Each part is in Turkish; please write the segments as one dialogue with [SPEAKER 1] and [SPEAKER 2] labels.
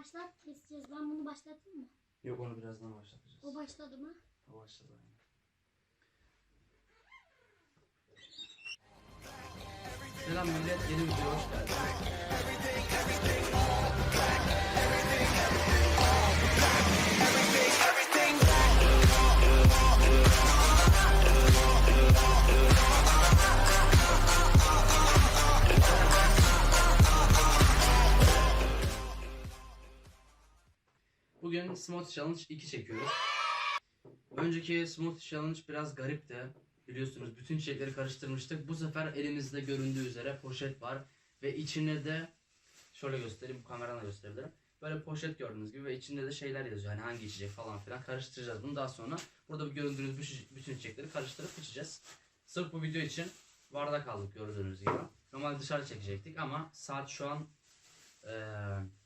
[SPEAKER 1] Başlat keseceğiz. Ben bunu başlatayım mı?
[SPEAKER 2] Yok onu birazdan başlatacağız.
[SPEAKER 1] O başladı mı?
[SPEAKER 2] O başladı aynen. Selam millet, yeni videoya hoş geldiniz. Bugün Smoothie Challenge 2 çekiyoruz. Önceki Smoothie Challenge biraz garipti. Biliyorsunuz bütün çiçekleri karıştırmıştık. Bu sefer elimizde göründüğü üzere poşet var. Ve içine de şöyle göstereyim, kameradan gösterebilirim. Böyle poşet gördüğünüz gibi ve içinde de şeyler yazıyor. Hani hangi içecek falan filan karıştıracağız bunu. Daha sonra burada bu gördüğünüz bütün- çiçekleri karıştırıp içeceğiz. Sırf bu video için bardak aldık gördüğünüz gibi. Normalde dışarı çekecektik ama saat şu an
[SPEAKER 1] geç.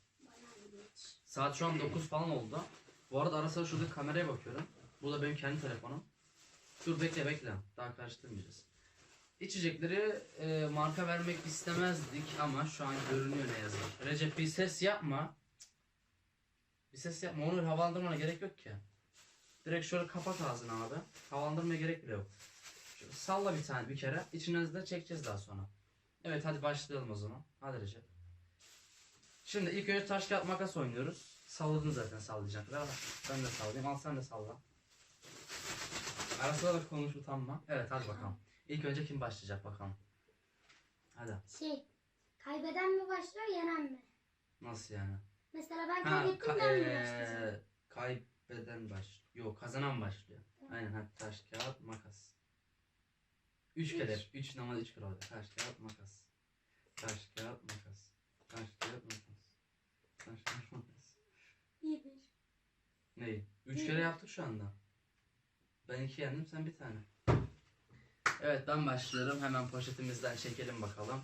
[SPEAKER 2] Saat şu an 9 falan oldu. Bu arada ara sıra şurada kameraya bakıyorum. Bu da benim kendi telefonum. Dur bekle bekle. Daha karıştırmayacağız. İçecekleri e, marka vermek istemezdik ama şu an görünüyor ne yazık. Recep bir ses yapma. Bir ses yapma. Onu havalandırmana gerek yok ki. Direkt şöyle kapat ağzını abi. Havalandırmaya gerek bile yok. Şöyle salla bir tane bir kere. İçinden de çekeceğiz daha sonra. Evet hadi başlayalım o zaman. Hadi Recep. Şimdi ilk önce taş kağıt makas oynuyoruz. Salladın zaten sallayacaklar ama ben de sallayayım. Al sen de salla. Arasında da konuş utanma. Evet hadi bakalım. İlk önce kim başlayacak bakalım. Hadi.
[SPEAKER 1] Şey, kaybeden mi başlıyor, yenen mi?
[SPEAKER 2] Nasıl yani?
[SPEAKER 1] Mesela ben kaybettim
[SPEAKER 2] ka-
[SPEAKER 1] ben mi başlayacağım?
[SPEAKER 2] kaybeden baş. Yok kazanan başlıyor. Aynen hadi taş kağıt makas. Üç
[SPEAKER 1] Üç.
[SPEAKER 2] kere. Üç normalde üç kere oldu. Taş kağıt makas. Taş kağıt makas. Makas. Taş kağıt makas.
[SPEAKER 1] İyi bir.
[SPEAKER 2] Neyi? Üç
[SPEAKER 1] Bir.
[SPEAKER 2] kere yaptık şu anda. Ben iki yendim sen bir tane. Evet ben başlıyorum. Hemen poşetimizden çekelim bakalım.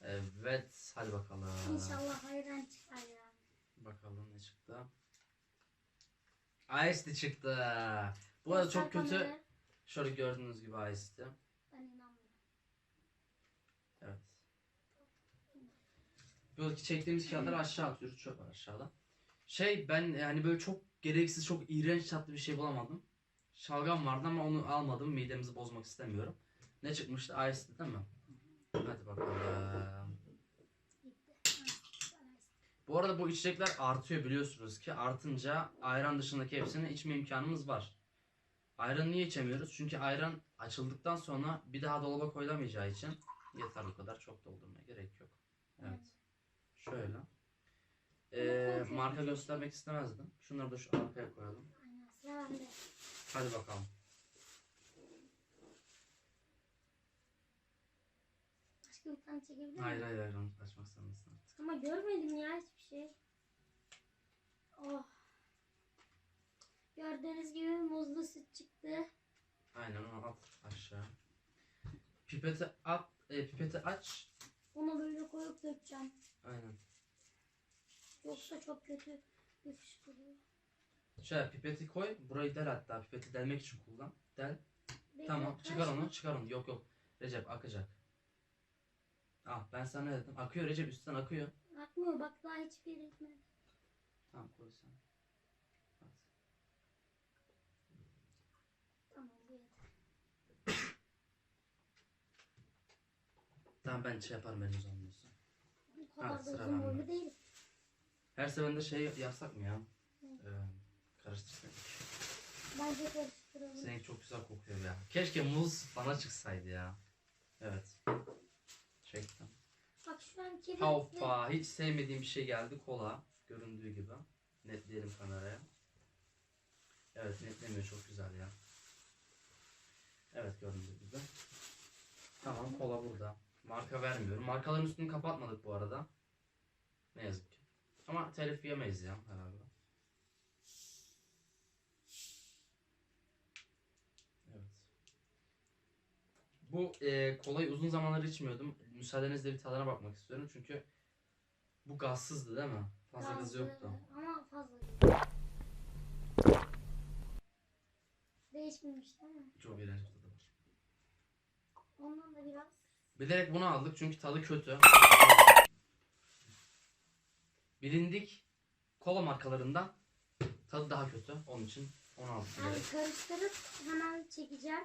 [SPEAKER 2] Evet hadi bakalım.
[SPEAKER 1] İnşallah hayran çıkar ya.
[SPEAKER 2] Bakalım ne çıktı. Ice çıktı. Bu arada çok kötü. Şöyle gördüğünüz gibi Ice'ti.
[SPEAKER 1] Ben inanmıyorum.
[SPEAKER 2] Evet. Böyle çektiğimiz kağıtları aşağı atıyoruz. Çöp aşağıda. Şey ben yani böyle çok gereksiz çok iğrenç tatlı bir şey bulamadım. Şalgam vardı ama onu almadım. Midemizi bozmak istemiyorum. Ne çıkmıştı? Ice'di değil mi? Hadi bakalım. Bu arada bu içecekler artıyor biliyorsunuz ki. Artınca ayran dışındaki hepsini içme imkanımız var. Ayran niye içemiyoruz? Çünkü ayran açıldıktan sonra bir daha dolaba koyulamayacağı için yeter bu kadar. Çok doldurmaya gerek yok. Evet. Şöyle. Ee, marka göstermek istemezdim. Şunları da şu arkaya koyalım. Hadi bakalım.
[SPEAKER 1] Çekebilir?
[SPEAKER 2] Hayır hayır hayır onu açmak zorundasın artık.
[SPEAKER 1] Ama görmedim ya hiçbir şey. Oh. Gördüğünüz gibi muzlu süt çıktı.
[SPEAKER 2] Aynen onu at aşağı. Pipeti at, e, pipeti aç.
[SPEAKER 1] Onu böyle koyup dökeceğim.
[SPEAKER 2] Aynen.
[SPEAKER 1] Yoksa çok kötü bir fışkırıyor.
[SPEAKER 2] Şöyle pipeti koy. Burayı del hatta. Pipeti delmek için kullan. Del.
[SPEAKER 1] Bekle,
[SPEAKER 2] Tamam. Çıkar onu. Çıkar onu. Yok yok. Recep akacak. Ah ben sana ne dedim? Akıyor Recep üstten akıyor.
[SPEAKER 1] Akmıyor bak daha hiçbir yere gitmedi.
[SPEAKER 2] Tamam koy sen. At.
[SPEAKER 1] Tamam bu yeter.
[SPEAKER 2] Tamam ben şey yaparım eliniz olmuyorsa.
[SPEAKER 1] Bu kadar da
[SPEAKER 2] sıra
[SPEAKER 1] uzun
[SPEAKER 2] bende.
[SPEAKER 1] boylu değil.
[SPEAKER 2] Her seferinde şey yapsak mı ya? Ee, karıştırsak.
[SPEAKER 1] Bence karıştıralım.
[SPEAKER 2] Seninki çok güzel kokuyor ya. Keşke muz bana çıksaydı ya. Evet. Çektim.
[SPEAKER 1] Bak şu an kibritli.
[SPEAKER 2] Hoppa. Hiç sevmediğim bir şey geldi. Kola. Göründüğü gibi. Netleyelim kameraya. Evet netlemiyor. Çok güzel ya. Evet gördüğünüz gibi. Tamam kola burada. Marka vermiyorum. Markaların üstünü kapatmadık bu arada. Ne yazık ki. Ama telif yemeyiz ya herhalde. Evet. Bu e, kolayı uzun zamandır içmiyordum. Müsaadenizle bir tadına bakmak istiyorum çünkü bu gazsızdı değil mi? Fazla gazı yoktu.
[SPEAKER 1] Ama fazla. Değişmemiş değil mi?
[SPEAKER 2] Çok iğrenç bir tadı var.
[SPEAKER 1] Ondan da biraz.
[SPEAKER 2] Bilerek bunu aldık çünkü tadı kötü. bilindik kola markalarından tadı daha kötü. Onun için onu aldık.
[SPEAKER 1] Ben
[SPEAKER 2] bilerek.
[SPEAKER 1] karıştırıp hemen çekeceğim.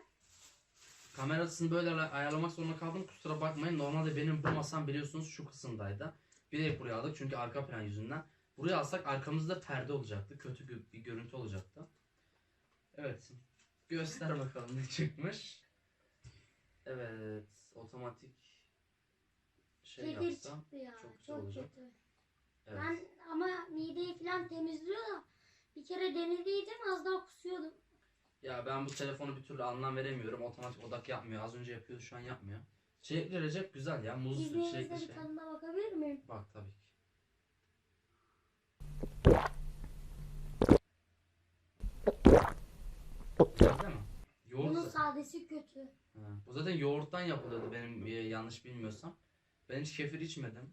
[SPEAKER 2] Kamerasını böyle ay- ayarlamak zorunda kaldım. Kusura bakmayın. Normalde benim bu masam biliyorsunuz şu kısımdaydı. Bilerek buraya aldık çünkü arka plan yüzünden. Buraya alsak arkamızda perde olacaktı. Kötü bir görüntü olacaktı. Evet. Göster bakalım ne çıkmış. Evet. Otomatik şey
[SPEAKER 1] Kefir
[SPEAKER 2] yapsa.
[SPEAKER 1] çıktı ya.
[SPEAKER 2] çok güzel olacak.
[SPEAKER 1] kötü.
[SPEAKER 2] Evet.
[SPEAKER 1] Ben ama mideyi falan temizliyor da bir kere denediydim az daha kusuyordum.
[SPEAKER 2] Ya ben bu telefonu bir türlü anlam veremiyorum. Otomatik odak yapmıyor. Az önce yapıyordu şu an yapmıyor. Çilekli Recep güzel ya. Muz
[SPEAKER 1] İzninizle
[SPEAKER 2] çilekli
[SPEAKER 1] bir
[SPEAKER 2] şey.
[SPEAKER 1] tadına bakabilir miyim?
[SPEAKER 2] Bak tabii ki. Güzel değil mi? Yoğurt
[SPEAKER 1] Bunun
[SPEAKER 2] zaten.
[SPEAKER 1] sadesi kötü.
[SPEAKER 2] Ha, Bu zaten yoğurttan yapılıyordu benim e, yanlış bilmiyorsam. Ben hiç kefir içmedim.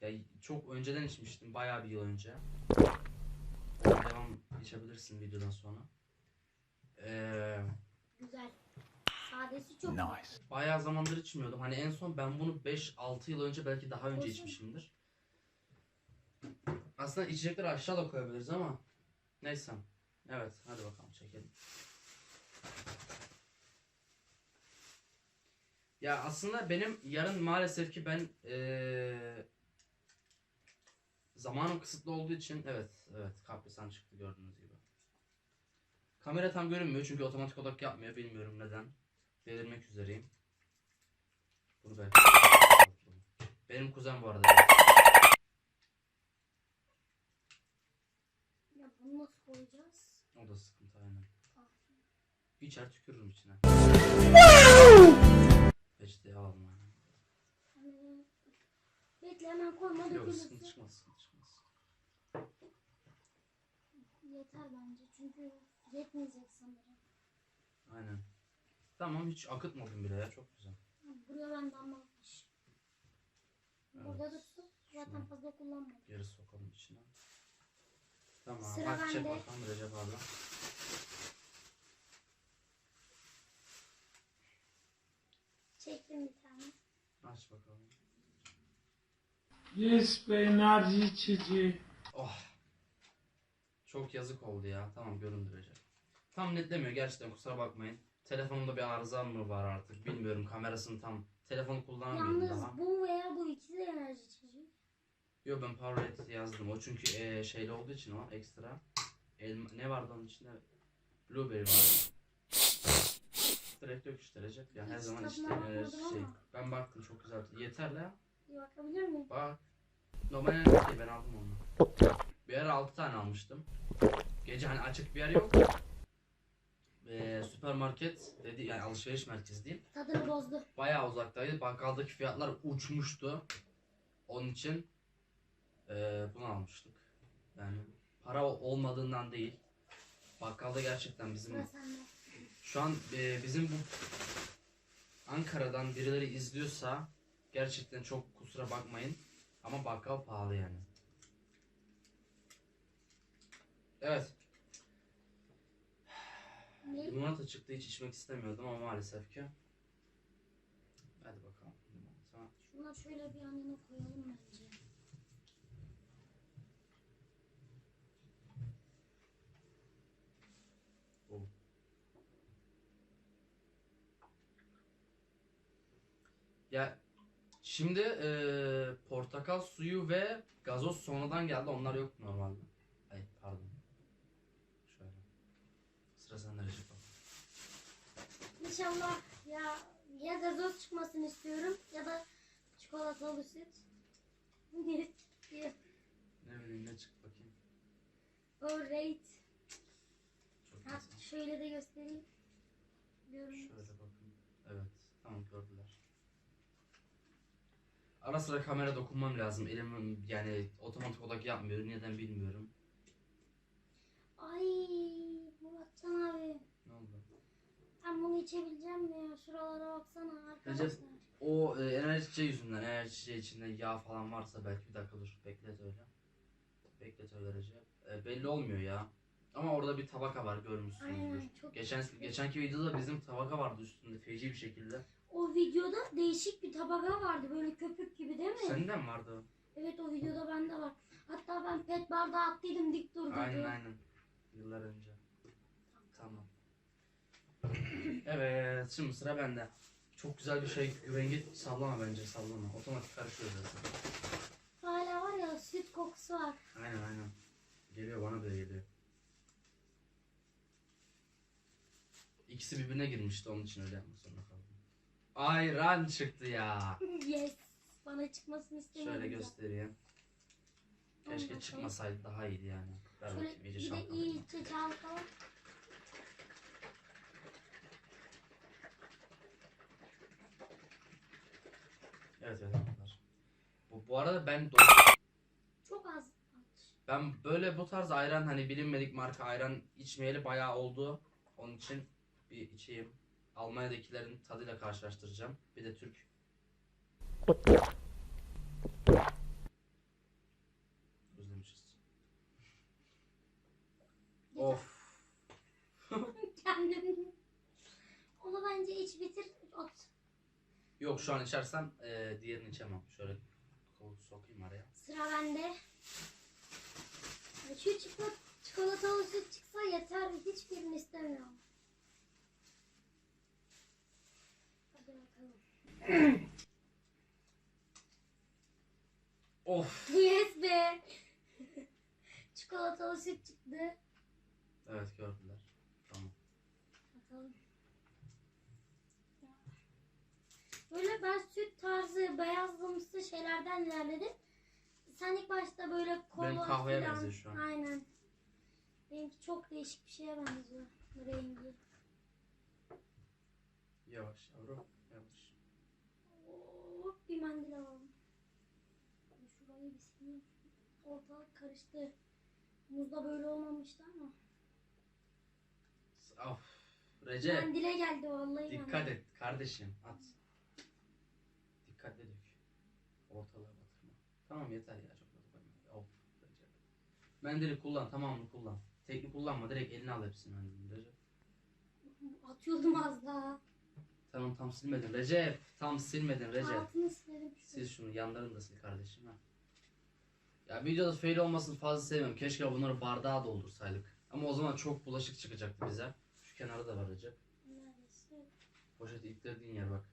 [SPEAKER 2] Ya çok önceden içmiştim. Bayağı bir yıl önce. Devam içebilirsin videodan sonra. Ee,
[SPEAKER 1] Güzel. Sadesi çok
[SPEAKER 3] Nice.
[SPEAKER 2] bayağı zamandır içmiyordum. Hani en son ben bunu 5-6 yıl önce belki daha önce
[SPEAKER 1] Olsun.
[SPEAKER 2] içmişimdir. Aslında içecekleri aşağıda koyabiliriz ama neyse. Evet hadi bakalım çekelim. Ya aslında benim yarın maalesef ki ben eee zamanım kısıtlı olduğu için evet evet kaprisan çıktı gördüğünüz gibi. Kamera tam görünmüyor çünkü otomatik odak yapmıyor bilmiyorum neden. Delirmek üzereyim. Bunu belki benim kuzen bu arada.
[SPEAKER 1] Ya bunu nasıl koyacağız?
[SPEAKER 2] O da sıkıntı aynen. İçer tükürürüm içine. Yani.
[SPEAKER 1] Hani... Bekle hemen koyma
[SPEAKER 2] Yok sıkıntı
[SPEAKER 1] dökülmesin.
[SPEAKER 2] çıkmaz sıkıntı çıkmaz.
[SPEAKER 1] Yeter bence çünkü yetmeyecek sanırım.
[SPEAKER 2] Aynen. Tamam hiç akıtmadım bile ya çok güzel.
[SPEAKER 1] Ha, Buraya ben damlatmış. Burada
[SPEAKER 2] Evet.
[SPEAKER 1] dursun. Zaten fazla kullanmadım.
[SPEAKER 2] geri sokalım içine. Tamam
[SPEAKER 1] Sıra
[SPEAKER 2] çek
[SPEAKER 1] bende.
[SPEAKER 2] bakalım Recep abi.
[SPEAKER 1] Çektim bir tane.
[SPEAKER 2] Aç bakalım.
[SPEAKER 3] Yes be enerji içeceği.
[SPEAKER 2] Oh. Çok yazık oldu ya. Tamam göründü Recep. Tam netlemiyor gerçekten kusura bakmayın. Telefonumda bir arıza mı var artık bilmiyorum kamerasını tam telefonu kullanamıyorum
[SPEAKER 1] Yalnız
[SPEAKER 2] daha.
[SPEAKER 1] bu veya bu ikisi de enerji içeceği.
[SPEAKER 2] Yok ben Powerade yazdım o çünkü eee, şeyli olduğu için o ekstra. Elma, ne vardı onun içinde? Blueberry var. Direkt dök işte Recep ya her
[SPEAKER 1] Hiç
[SPEAKER 2] zaman işte enerji şey.
[SPEAKER 1] ama.
[SPEAKER 2] Ben baktım çok güzel. Yeter la.
[SPEAKER 1] Bir bakabilir miyim?
[SPEAKER 2] Bak. Normal ben aldım onu. Bir ara 6 tane almıştım. Gece hani açık bir yer yok. Ee, süpermarket dedi yani alışveriş merkezi değil.
[SPEAKER 1] Tadını bozdu.
[SPEAKER 2] Bayağı uzaktaydı. Bakkaldaki fiyatlar uçmuştu. Onun için eee, bunu almıştık. Yani para olmadığından değil. Bakkalda gerçekten bizim şu an eee, bizim bu Ankara'dan birileri izliyorsa gerçekten çok kusura bakmayın. Ama bakkal pahalı yani. Evet. Limonata çıktı hiç içmek istemiyordum ama maalesef ki. Hadi bakalım.
[SPEAKER 1] Şunları şöyle bir yan yana koyalım bence.
[SPEAKER 2] Ya şimdi eee, portakal suyu ve gazoz sonradan geldi. Onlar yok normalde. Ay pardon. Şöyle. Sıra sende Recep abi.
[SPEAKER 1] İnşallah ya ya gazoz çıkmasını istiyorum ya da çikolatalı süt. Ne?
[SPEAKER 2] Ne bileyim ne çıktı bakayım.
[SPEAKER 1] Alright.
[SPEAKER 2] Çok
[SPEAKER 1] Ha,
[SPEAKER 2] güzel.
[SPEAKER 1] şöyle de göstereyim. Diyorum.
[SPEAKER 2] Şöyle bakın. Evet. Tamam gördüler. Ara sıra kamera dokunmam lazım. Elim yani otomatik odak yapmıyor. Neden bilmiyorum.
[SPEAKER 1] Ay Muratcan abi.
[SPEAKER 2] Ne oldu?
[SPEAKER 1] Ben bunu içebileceğim mi ya? Şuralara baksana arkadaşlar.
[SPEAKER 2] O e, enerji içeceği yüzünden eğer içeceği içinde yağ falan varsa belki bir dakika dur beklet öyle. Beklet öyle Recep. E, belli olmuyor ya. Ama orada bir tabaka var görmüşsünüzdür.
[SPEAKER 1] Aynen çok
[SPEAKER 2] Geçen geçenki videoda bizim tabaka vardı üstünde feci bir şekilde.
[SPEAKER 1] O videoda değişik bir tabaka vardı böyle köpük gibi değil mi?
[SPEAKER 2] Sende mi vardı o?
[SPEAKER 1] Evet o videoda bende var. Hatta ben pet bardağı attıydım dik durdu.
[SPEAKER 2] Aynen aynen. Yıllar önce. Tamam. Evet şimdi sıra bende. Çok güzel bir şey rengi sallama bence sallama. Otomatik karışıyor zaten.
[SPEAKER 1] Hala var ya süt kokusu var.
[SPEAKER 2] Aynen aynen. Geliyor bana da geliyor. İkisi birbirine girmişti onun için öyle zorunda kaldım. Ayran çıktı ya.
[SPEAKER 1] yes. Bana çıkmasını istemiyorum.
[SPEAKER 2] Şöyle
[SPEAKER 1] zaten.
[SPEAKER 2] göstereyim. Keşke
[SPEAKER 1] bakalım.
[SPEAKER 2] çıkmasaydı daha iyiydi yani. Ver
[SPEAKER 1] Şöyle
[SPEAKER 2] bakayım
[SPEAKER 1] bir de
[SPEAKER 2] şalkalayayım.
[SPEAKER 1] iyice çalkala.
[SPEAKER 2] Evet evet arkadaşlar. Bu, bu arada ben do-
[SPEAKER 1] Çok az.
[SPEAKER 2] ben böyle bu tarz ayran hani bilinmedik marka ayran içmeyeli bayağı oldu. Onun için bir içeyim. Almanya'dakilerin tadıyla karşılaştıracağım. Bir de Türk. Özlemişiz. Of.
[SPEAKER 1] Kendim. Onu bence iç bitir. At.
[SPEAKER 2] Yok şu an içersem eee diğerini içemem. Şöyle kolu sokayım araya.
[SPEAKER 1] Sıra bende. Şu çikolata, çikolatalı süt çıksa yeter. Hiçbirini istemiyorum. Hadi bakalım.
[SPEAKER 2] Of.
[SPEAKER 1] Yes be. Çikolatalı süt çıktı.
[SPEAKER 2] Evet gördüler. Tamam.
[SPEAKER 1] Bakalım. Böyle ben süt tarzı beyazlımsı şeylerden ilerledim. Sen ilk başta böyle kola
[SPEAKER 2] Benim kahveye
[SPEAKER 1] filan-
[SPEAKER 2] benziyor şu an.
[SPEAKER 1] Aynen. Benimki çok değişik bir şeye benziyor. Rengi.
[SPEAKER 2] Yavaş yavrum.
[SPEAKER 1] Bir mendil alalım. Şurayı bir sileyim. Ortalık karıştı. Muzda böyle olmamıştı ama.
[SPEAKER 2] Of. Recep.
[SPEAKER 1] Mendile geldi vallahi.
[SPEAKER 2] Dikkat
[SPEAKER 1] mendil.
[SPEAKER 2] et kardeşim. At. Dikkatli dök. Ortalığa batırma. Tamam yeter ya çok da koyma. Of. Recep. Mendili kullan tamamını kullan. Tekli kullanma direkt eline al hepsini mendilini Recep.
[SPEAKER 1] Atıyordum az daha.
[SPEAKER 2] Tamam tam silmedin Recep. Tam silmedin Recep.
[SPEAKER 1] Altını silerim.
[SPEAKER 2] Sil şunu yanlarını da sil kardeşim ha. Ya videoda fail olmasını fazla sevmiyorum. Keşke bunları bardağa doldursaydık. Ama o zaman çok bulaşık çıkacaktı bize. Şu kenarda da var Recep.
[SPEAKER 1] Neresi?
[SPEAKER 2] Poşeti ittirdiğin yer bak.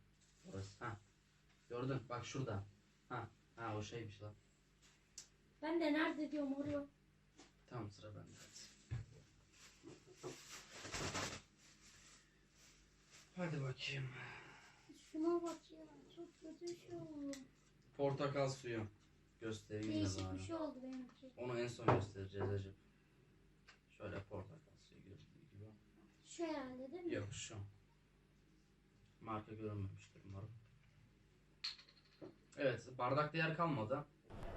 [SPEAKER 2] Orası. Ha. Gördün? Bak şurada. Ha. Ha o şeymiş lan.
[SPEAKER 1] Ben de nerede diyorum oraya.
[SPEAKER 2] Tamam sıra bende. Hadi bakayım.
[SPEAKER 1] Şuna bak ya. Çok kötü bir şey oldu.
[SPEAKER 2] Portakal suyu. Göstereyim de
[SPEAKER 1] Değişik
[SPEAKER 2] bari.
[SPEAKER 1] bir şey oldu benimki.
[SPEAKER 2] Onu en son göstereceğiz Recep. Şöyle portakal suyu gördüğü gibi.
[SPEAKER 1] Şu herhalde değil mi?
[SPEAKER 2] Yok şu. Marka görünmemiştir umarım. Evet bardakta yer kalmadı.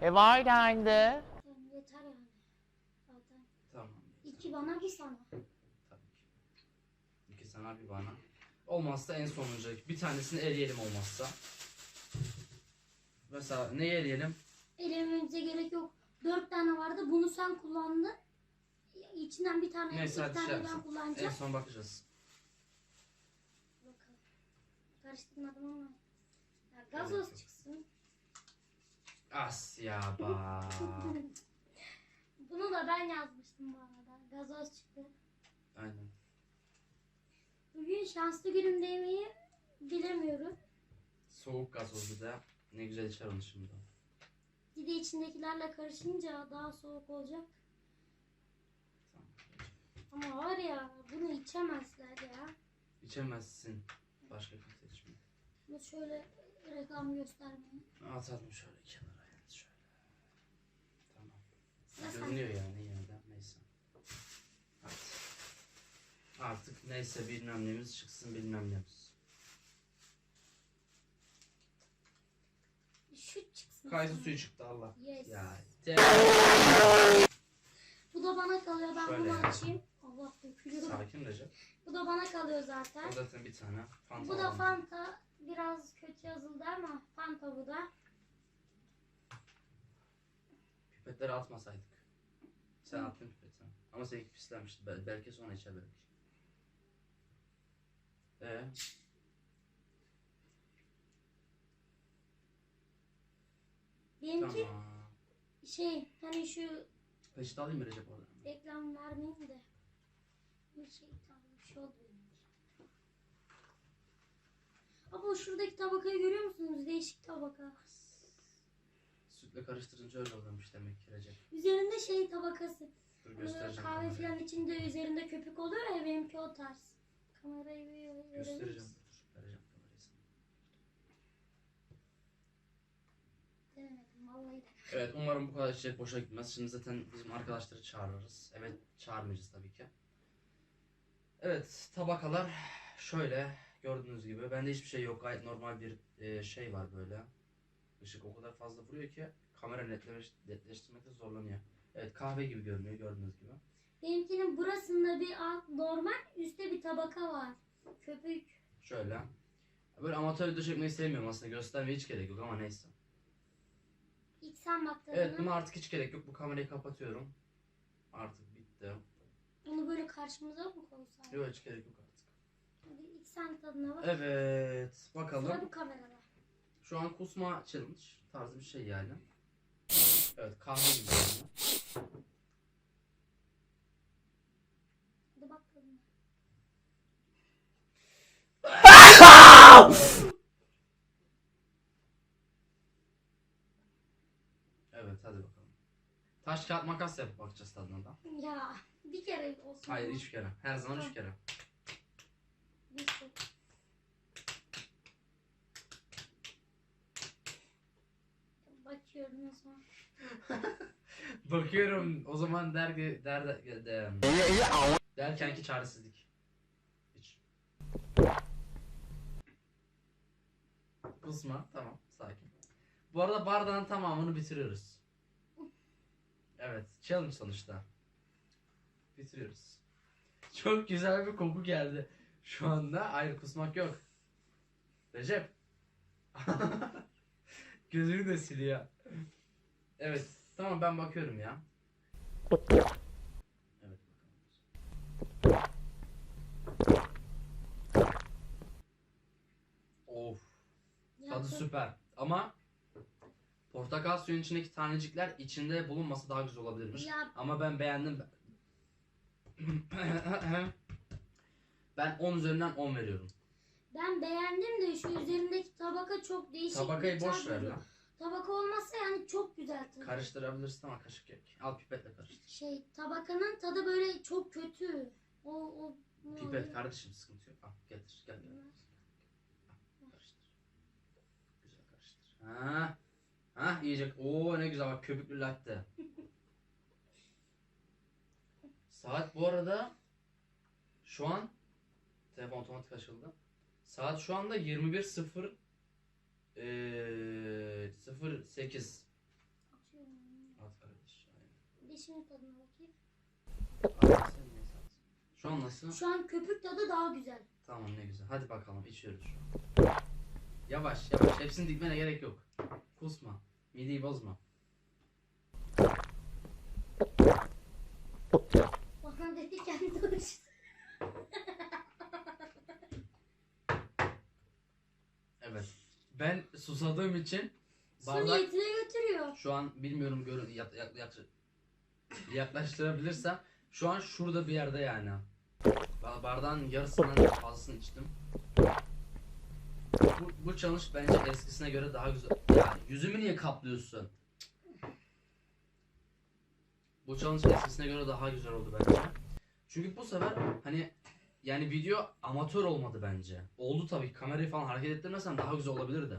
[SPEAKER 4] E var dendi.
[SPEAKER 1] Tamam, yeter yani. Zaten.
[SPEAKER 2] Tamam.
[SPEAKER 1] İki bana bir sana.
[SPEAKER 2] Tabii ki. İki sana bir bana. Olmazsa en sonuncu. Bir tanesini eleyelim olmazsa. Mesela neyi eleyelim?
[SPEAKER 1] Elememize gerek yok. Dört tane vardı. Bunu sen kullandın. İçinden bir tane,
[SPEAKER 2] Neyse,
[SPEAKER 1] iki
[SPEAKER 2] hadi
[SPEAKER 1] tane
[SPEAKER 2] şey
[SPEAKER 1] ben
[SPEAKER 2] yapsın. En
[SPEAKER 1] kullanacağım.
[SPEAKER 2] son bakacağız.
[SPEAKER 1] Bakalım. Karıştırmadım ama. Ya, gazoz
[SPEAKER 2] Evet.
[SPEAKER 1] çıksın.
[SPEAKER 2] Asya ba.
[SPEAKER 1] Bunu da ben yazmıştım bu arada. Gazoz çıktı.
[SPEAKER 2] Aynen.
[SPEAKER 1] Bugün şanslı günüm demeyi bilemiyorum.
[SPEAKER 2] Soğuk gazoz bir de. Ne güzel içer onu şimdi.
[SPEAKER 1] Bir de içindekilerle karışınca daha soğuk olacak.
[SPEAKER 2] Tamam.
[SPEAKER 1] Ama var ya bunu içemezler ya.
[SPEAKER 2] İçemezsin. Başka kimse içmiyor.
[SPEAKER 1] Bunu şöyle reklam göstermeyin.
[SPEAKER 2] Atalım şöyle kenara yani şöyle. Tamam. Görünüyor yani yine de neyse. Artık. Artık neyse bilmem nemiz çıksın bilmem nemiz.
[SPEAKER 1] Şu çıksın.
[SPEAKER 2] Kayısı suyu çıktı Allah.
[SPEAKER 1] Yes.
[SPEAKER 2] Ya.
[SPEAKER 1] Bu da bana kalıyor. Ben
[SPEAKER 2] Şöyle
[SPEAKER 1] bunu açayım. Allah dökülüyor.
[SPEAKER 2] Sakin Recep.
[SPEAKER 1] Bu da bana kalıyor zaten.
[SPEAKER 2] O zaten bir tane. Fanta
[SPEAKER 1] Bu da
[SPEAKER 2] alalım.
[SPEAKER 1] Fanta. Biraz kötü yazıldı ama Fanta bu da.
[SPEAKER 2] Pipetleri atmasaydık. Sen attın pipeti. Ama seninki pislenmişti. Bel- belki sonra içer belki. E.
[SPEAKER 1] Benimki
[SPEAKER 2] Tamam.
[SPEAKER 1] şey hani şu
[SPEAKER 2] Peçete alayım mı Recep oradan?
[SPEAKER 1] reklam vermeyeyim de. Bir şey tamam bir şey oldu benim. Ama şuradaki tabakayı görüyor musunuz? Değişik tabaka.
[SPEAKER 2] Sütle karıştırınca öyle oluyormuş demek ki Recep.
[SPEAKER 1] Üzerinde şey tabakası.
[SPEAKER 2] Dur göstereceğim.
[SPEAKER 1] Kahve falan içinde üzerinde köpük oluyor ya benimki o tarz. Kamerayı bir
[SPEAKER 2] Göstereceğim. Dur, vereceğim kamerayı sana.
[SPEAKER 1] Denemedim vallahi de.
[SPEAKER 2] Evet umarım bu kadar içecek boşa gitmez. Şimdi zaten bizim arkadaşları çağırırız. Evet çağırmayacağız tabii ki. Evet tabakalar şöyle gördüğünüz gibi. Bende hiçbir şey yok. Gayet normal bir e, şey var böyle. Işık o kadar fazla vuruyor ki kamera netleş, netleştirmekte zorlanıyor. Evet kahve gibi görünüyor gördüğünüz gibi.
[SPEAKER 1] Benimkinin burasında bir alt normal üstte bir tabaka var. Köpük.
[SPEAKER 2] Şöyle. Böyle amatör video çekmeyi sevmiyorum aslında. Göstermeye hiç gerek yok ama neyse.
[SPEAKER 1] İlk sen bak tadına.
[SPEAKER 2] Evet buna artık hiç gerek yok. Bu kamerayı kapatıyorum. Artık bitti.
[SPEAKER 1] Onu böyle karşımıza mı koysak?
[SPEAKER 2] Yok hiç gerek yok artık.
[SPEAKER 1] Hadi ilk sen tadına bak.
[SPEAKER 2] Evet
[SPEAKER 1] Sıra
[SPEAKER 2] bakalım.
[SPEAKER 1] bu kamerada.
[SPEAKER 2] Şu an kusma challenge tarzı bir şey yani. Evet kahve gibi yani.
[SPEAKER 1] Hadi bak tadına.
[SPEAKER 2] Evet hadi bakalım. Taş kağıt makas yapıp bakacağız tadına da.
[SPEAKER 1] Ya bir kere olsun.
[SPEAKER 2] Hayır üç kere. Her zaman üç kere.
[SPEAKER 1] Bir şey. Bakıyorum o zaman.
[SPEAKER 2] Bakıyorum o zaman der der, der, der, derken ki çaresizlik. Hiç. Kusma tamam sakin. Bu arada bardağın tamamını bitiriyoruz. Evet challenge sonuçta. Bitiriyoruz. Çok güzel bir koku geldi. Şu anda hayır kusmak yok. Recep. Gözünü de siliyor. Evet. Tamam ben bakıyorum ya. Evet bakalım. Of.
[SPEAKER 1] Ya
[SPEAKER 2] Tadı
[SPEAKER 1] çok-
[SPEAKER 2] süper. Ama portakal suyun içindeki tanecikler içinde bulunması daha güzel olabilirmiş.
[SPEAKER 1] Ya
[SPEAKER 2] Ama ben beğendim. ben 10 üzerinden 10 veriyorum.
[SPEAKER 1] ben beğendim de şu üzerindeki tabaka çok değişik.
[SPEAKER 2] Tabakayı boş ver lan.
[SPEAKER 1] Tabaka olmasa yani çok güzel tadı.
[SPEAKER 2] Karıştırabilirsin ama kaşık yok. Al pipetle karıştır.
[SPEAKER 1] Şey tabakanın tadı böyle çok kötü. O o
[SPEAKER 2] Pipet kardeşim sıkıntı yok. Al getir gel gel. Karıştır. Güzel karıştır. Ha. Ha yiyecek. Oo ne güzel bak köpüklü latte. Saat bu arada şu an telefon otomatik açıldı. Saat şu anda 21.0 eee 08
[SPEAKER 1] Atıyorum.
[SPEAKER 2] At kardeş.
[SPEAKER 1] tadına bakayım.
[SPEAKER 2] Sen. Şu an nasıl?
[SPEAKER 1] Şu an köpük tadı daha güzel.
[SPEAKER 2] Tamam ne güzel. Hadi bakalım içiyoruz şu an. Yavaş yavaş. Hepsini dikmene gerek yok. Kusma. Mideyi bozma.
[SPEAKER 1] Bana dedi kendi konuştu.
[SPEAKER 2] Evet. Ben susadığım için
[SPEAKER 1] Su
[SPEAKER 2] bardak
[SPEAKER 1] niyetine götürüyor.
[SPEAKER 2] şu an bilmiyorum görün yak, yak, yak- yaklaştırabilirsem şu an şurada bir yerde yani. Ba- Bardağın yarısından fazlasını içtim. Bu, bu challenge bence eskisine göre daha güzel. Ya yüzümü niye kaplıyorsun? Bu challenge eskisine göre daha güzel oldu bence. Çünkü bu sefer hani yani video amatör olmadı bence. Oldu tabii ki kamerayı falan hareket ettirmesem daha güzel olabilirdi.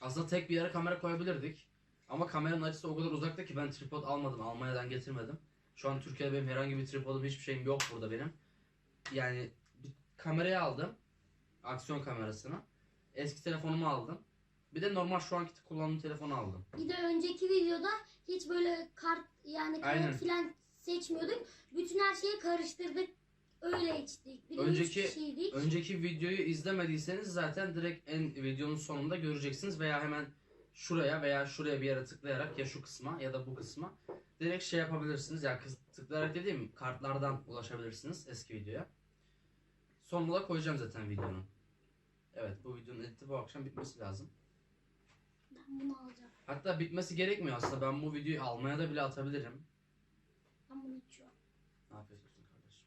[SPEAKER 2] Aslında tek bir yere kamera koyabilirdik. Ama kameranın açısı o kadar uzakta ki ben tripod almadım. Almanya'dan getirmedim. Şu an Türkiye'de benim herhangi bir tripodum hiçbir şeyim yok burada benim. Yani bir kamerayı aldım. Aksiyon kamerasını. Eski telefonumu aldım. Bir de normal şu anki kullandığım telefonu aldım.
[SPEAKER 1] Bir de önceki videoda hiç böyle kart yani
[SPEAKER 2] Aynen.
[SPEAKER 1] kart filan seçmiyorduk. Bütün her şeyi karıştırdık. Öyle içtik. Bir de
[SPEAKER 2] Önceki-
[SPEAKER 1] üç kişiydik.
[SPEAKER 2] Önceki videoyu izlemediyseniz zaten direkt en videonun sonunda göreceksiniz veya hemen şuraya veya şuraya bir yere tıklayarak ya şu kısma ya da bu kısma direkt şey yapabilirsiniz. Ya kız- tıklayarak dediğim kartlardan ulaşabilirsiniz eski videoya. Sonuna koyacağım zaten videonun. Evet bu videonun editi bu akşam bitmesi lazım.
[SPEAKER 1] Ben bunu alacağım.
[SPEAKER 2] Hatta bitmesi gerekmiyor aslında. Ben bu videoyu almaya da bile atabilirim.
[SPEAKER 1] Ben bunu içiyorum.
[SPEAKER 2] Afiyet olsun kardeşim.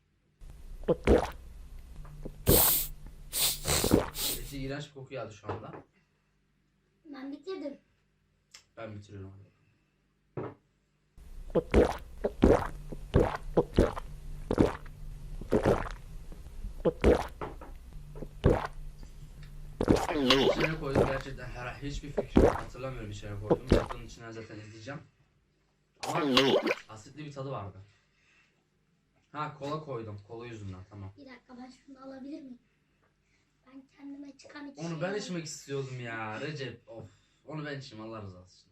[SPEAKER 2] Eti iğrenç bir koku geldi şu anda.
[SPEAKER 1] Ben bitirdim.
[SPEAKER 2] Ben bitiriyorum hadi. İçine koydum gerçekten her hiçbir fikrim yok. Hatırlamıyorum içine koydum. Videonun içinden zaten izleyeceğim. Ama asitli bir tadı vardı. Ha kola koydum. Kola yüzünden tamam.
[SPEAKER 1] Bir dakika ben şunu alabilir miyim? Ben kendime çıkan iki
[SPEAKER 2] Onu
[SPEAKER 1] şey
[SPEAKER 2] ben içmek istiyordum ya Recep. Of. Onu ben içeyim Allah razı olsun.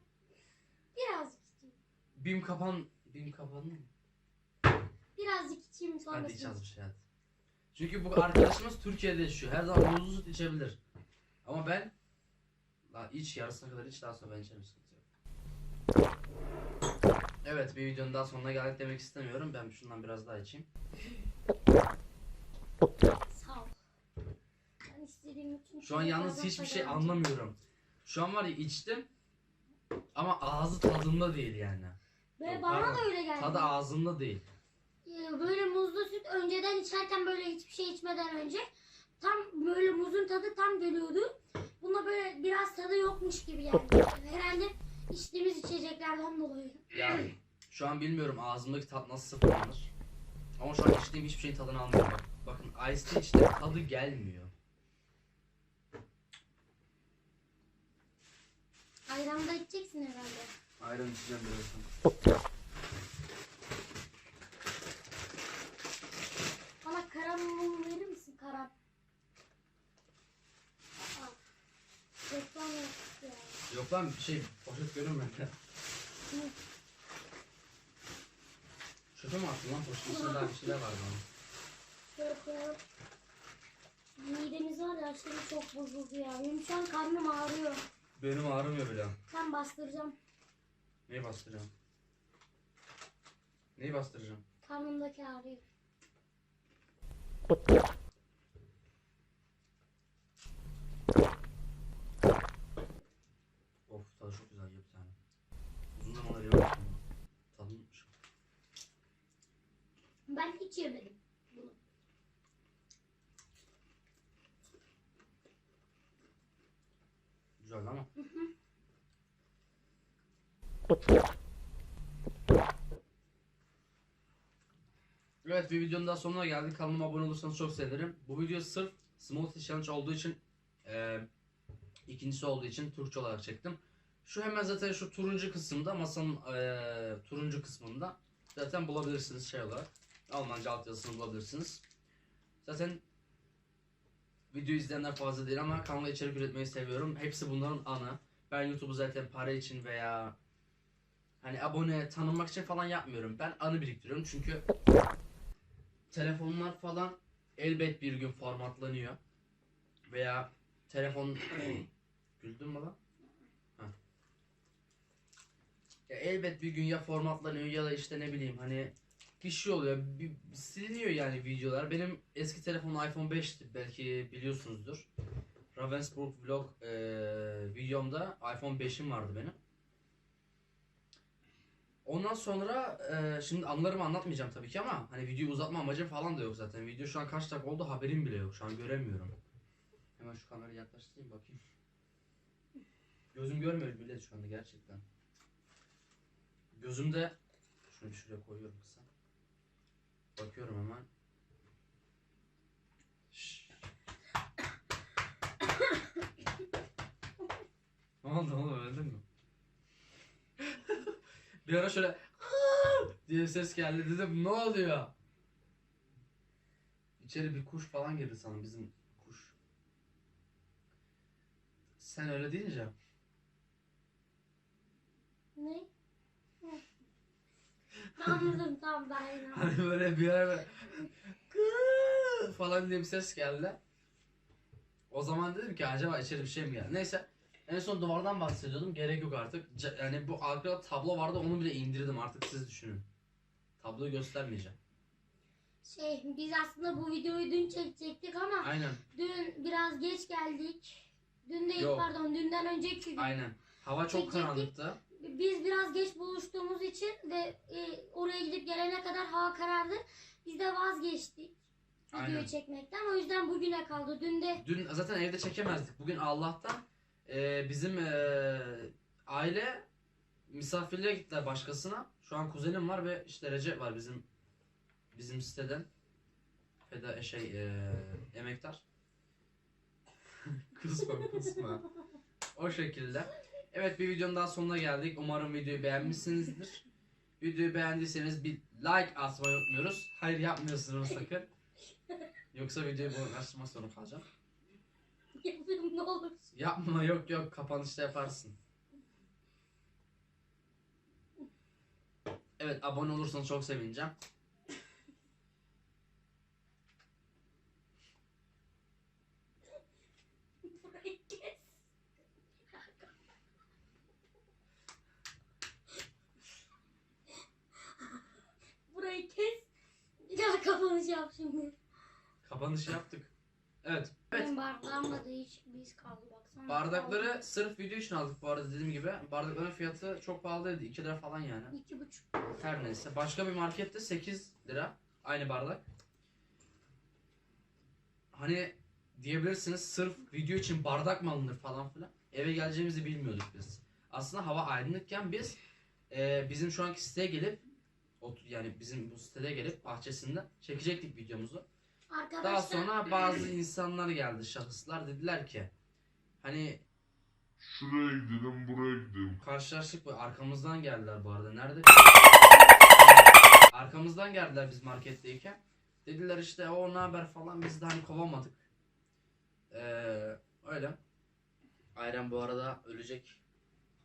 [SPEAKER 1] Birazcık içeyim.
[SPEAKER 2] Bim kapan... Bim kapandı mı?
[SPEAKER 1] Birazcık içeyim
[SPEAKER 2] Hadi
[SPEAKER 1] sonrasında.
[SPEAKER 2] iç az bir şey hadi. Çünkü bu arkadaşımız Türkiye'de yaşıyor. Her zaman muzlu süt içebilir. Ama ben... La iç yarısına kadar iç daha sonra ben içerim sıkıntı yok. Evet bir videonun daha sonuna geldik demek istemiyorum. Ben şundan biraz daha içeyim.
[SPEAKER 1] Sağ ol. Ben istediğim bütün
[SPEAKER 2] Şu an yalnız hiçbir şey anlamıyorum. Şu an var ya içtim. Ama ağzı tadında değil yani. Yok,
[SPEAKER 1] bana
[SPEAKER 2] pardon.
[SPEAKER 1] da öyle geldi.
[SPEAKER 2] Tadı ağzında değil.
[SPEAKER 1] Ee, Böyle muzlu süt önceden içerken böyle hiçbir şey içmeden önce tam böyle muzun tadı tam geliyordu. Bunda böyle biraz tadı yokmuş gibi geldi. Herhalde içtiğimiz içeceklerden dolayı.
[SPEAKER 2] Yani şu an bilmiyorum ağzımdaki tat nasıl sıfırlanır. Ama şu an içtiğim hiçbir şeyin tadını almıyorum. Bak, bakın Ice Tea içtim tadı gelmiyor.
[SPEAKER 1] Ayran da içeceksin herhalde.
[SPEAKER 2] Ayran içeceğim birazdan.
[SPEAKER 1] Bana karamel Aa, Reklam yaptık ya.
[SPEAKER 2] Yok lan bir şey poşet görünmüyor.
[SPEAKER 1] Hı.
[SPEAKER 2] Çöpe mi attın lan poşetin içinde daha bir şeyler vardı onun.
[SPEAKER 1] Koyalım. Midemiz var ya aşırı çok bozuldu ya. Benim şu an karnım ağrıyor.
[SPEAKER 2] Benim ağrımıyor bile.
[SPEAKER 1] Ben bastıracağım.
[SPEAKER 2] Neyi bastıracağım? Neyi bastıracağım?
[SPEAKER 1] Karnımdaki ağrıyor.
[SPEAKER 2] Of tadı çok güzel ye bir tane. Uzun zamandır yememiştim. Tadılmış.
[SPEAKER 1] Ben hiç yemedim bunu.
[SPEAKER 2] Güzel ama. Evet bir videonun daha sonuna geldik. Kanalıma abone olursanız çok sevinirim. Bu video sırf Smoothie Challenge olduğu için e, ikincisi olduğu için Türkçe olarak çektim. Şu hemen zaten şu turuncu kısımda masanın e, turuncu kısmında zaten bulabilirsiniz şey olarak. Almanca altyazısını bulabilirsiniz. Zaten video izleyenler fazla değil ama kanalda içerik üretmeyi seviyorum. Hepsi bunların ana. Ben YouTube'u zaten para için veya hani abone tanınmak için falan yapmıyorum. Ben anı biriktiriyorum çünkü telefonlar falan elbet bir gün formatlanıyor. Veya telefon güldün mü lan? Ya elbet bir gün ya formatlanıyor ya da işte ne bileyim hani bir şey oluyor. Bir, siliniyor yani videolar. Benim eski telefonum iPhone 5'ti belki biliyorsunuzdur. Ravensburg vlog eee videomda iPhone 5'im vardı benim. Ondan sonra eee, şimdi anılarımı anlatmayacağım tabii ki ama hani videoyu uzatma amacım falan da yok zaten. Video şu an kaç dakika oldu haberim bile yok. Şu an göremiyorum. Hemen şu kamerayı yaklaştırayım bakayım. Gözüm görmüyor millet şu anda gerçekten. Gözümde şunu şuraya koyuyorum kısa. Bakıyorum hemen. Şşş. ne oldu oğlum öldün mü? Bir ara şöyle diye ses geldi dedim ne oluyor? İçeri bir kuş falan girdi sanırım bizim kuş. Sen öyle deyince
[SPEAKER 1] Ne? Anladım tamam ben.
[SPEAKER 2] Hani böyle bir ara falan diye bir ses geldi. O zaman dedim ki acaba içeri bir şey mi geldi? Neyse en son duvardan bahsediyordum. Gerek yok artık. C- yani bu arkada tablo vardı onu bile indirdim artık siz düşünün. Tabloyu göstermeyeceğim.
[SPEAKER 1] Şey biz aslında bu videoyu dün çekecektik ama
[SPEAKER 2] Aynen
[SPEAKER 1] dün biraz geç geldik. Dün değil
[SPEAKER 2] Yok.
[SPEAKER 1] pardon dünden önceki gün.
[SPEAKER 2] aynen. Hava çok
[SPEAKER 1] Çekecektik.
[SPEAKER 2] karanlıktı.
[SPEAKER 1] Biz biraz geç buluştuğumuz için ve e, oraya gidip gelene kadar hava karardı. Biz de vazgeçtik videoyu
[SPEAKER 2] Aynen.
[SPEAKER 1] çekmekten. O yüzden bugüne kaldı. Dün de
[SPEAKER 2] Dün zaten evde çekemezdik. Bugün Allah'tan e, bizim e, aile misafirliğe gittiler başkasına. Şu an kuzenim var ve işte Recep var bizim bizim siteden. Feda şey e, emektar. kısma kısma. O şekilde. Evet bir videonun daha sonuna geldik. Umarım videoyu beğenmişsinizdir. Videoyu beğendiyseniz bir like atmayı unutmuyoruz. Hayır yapmıyorsunuz sakın. Yoksa videoyu boşlaştırmak zorunda kalacağım.
[SPEAKER 1] Yapıyorum ne olur.
[SPEAKER 2] Yapma yok yok kapanışta yaparsın. Evet abone olursanız çok sevineceğim.
[SPEAKER 1] Burayı kes. Bir daha kapanış yap şimdi.
[SPEAKER 2] Kapanış yaptık. Evet. Evet.
[SPEAKER 1] Benim bardağımla da hiç biz kaldı baksana.
[SPEAKER 2] Bardakları sırf video için aldık bu arada dediğim gibi. Bardakların fiyatı çok pahalı değildi. 2 lira falan yani.
[SPEAKER 1] İki buçuk.
[SPEAKER 2] Her neyse. Başka bir markette 8 lira. Aynı bardak. Hani diyebilirsiniz sırf video için bardak mı alınır falan filan. Eve geleceğimizi bilmiyorduk biz. Aslında hava aydınlıkken biz e, bizim şu anki siteye gelip yani bizim bu sitede gelip bahçesinde çekecektik videomuzu.
[SPEAKER 1] Arkadaşlar.
[SPEAKER 2] Daha sonra bazı insanlar geldi şahıslar dediler ki hani
[SPEAKER 3] Şuraya gidelim, buraya gidelim.
[SPEAKER 2] Karşılaştık bu arkamızdan geldiler bu arada. Nerede? arkamızdan geldiler biz marketteyken. Dediler işte o ne haber falan biz de hani kovamadık. Ee, öyle. Ayran bu arada ölecek.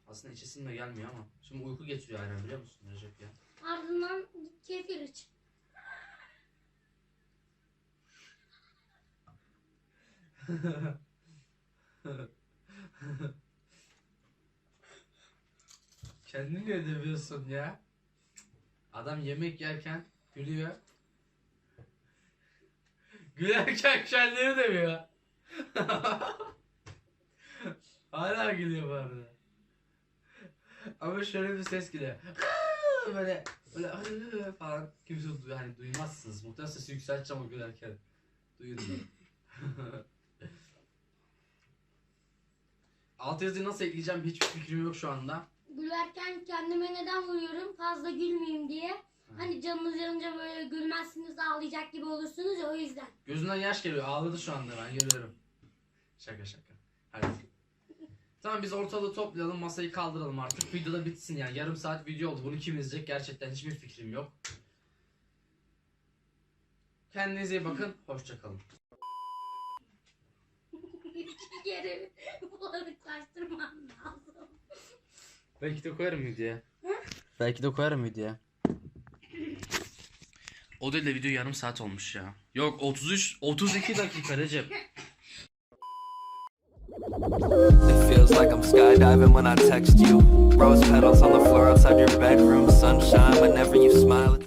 [SPEAKER 2] Aslında içesim de gelmiyor ama. Şimdi uyku getiriyor ayran biliyor musun Recep ya?
[SPEAKER 1] Ardından kefir iç.
[SPEAKER 2] Kendini niye dövüyorsun ya? Adam yemek yerken gülüyor. Gülerken kendini dövüyor. Hala gülüyor bu arada. Ama şöyle bir ses geliyor. böyle böyle falan kimse du- hani duymazsınız. Muhtemelen sesi yükselteceğim o gülerken. Duyun diye. Alt yazıyı nasıl ekleyeceğim hiçbir fikrim yok şu anda.
[SPEAKER 1] Gülerken kendime neden vuruyorum? Fazla gülmeyeyim diye. Hani canınız yanınca böyle gülmezsiniz ağlayacak gibi olursunuz ya o yüzden.
[SPEAKER 2] Gözünden yaş geliyor. Ağladı şu anda ben görüyorum. Şaka şaka. Hadi. Tamam biz ortalığı toplayalım masayı kaldıralım artık. Video da bitsin yani. Yarım saat video oldu. Bunu kim izleyecek gerçekten hiçbir fikrim yok. Kendinize iyi bakın. Hoşçakalın.
[SPEAKER 1] İki kere bulanıklaştırmam lazım.
[SPEAKER 2] Belki de koyarım videoya. Belki de koyarım videoya. O değil de video yarım saat olmuş ya. Yok 33 32 dakika Recep.
[SPEAKER 5] It feels like I'm skydiving when I text you. Rose petals on the floor outside your bedroom. Sunshine whenever you smile.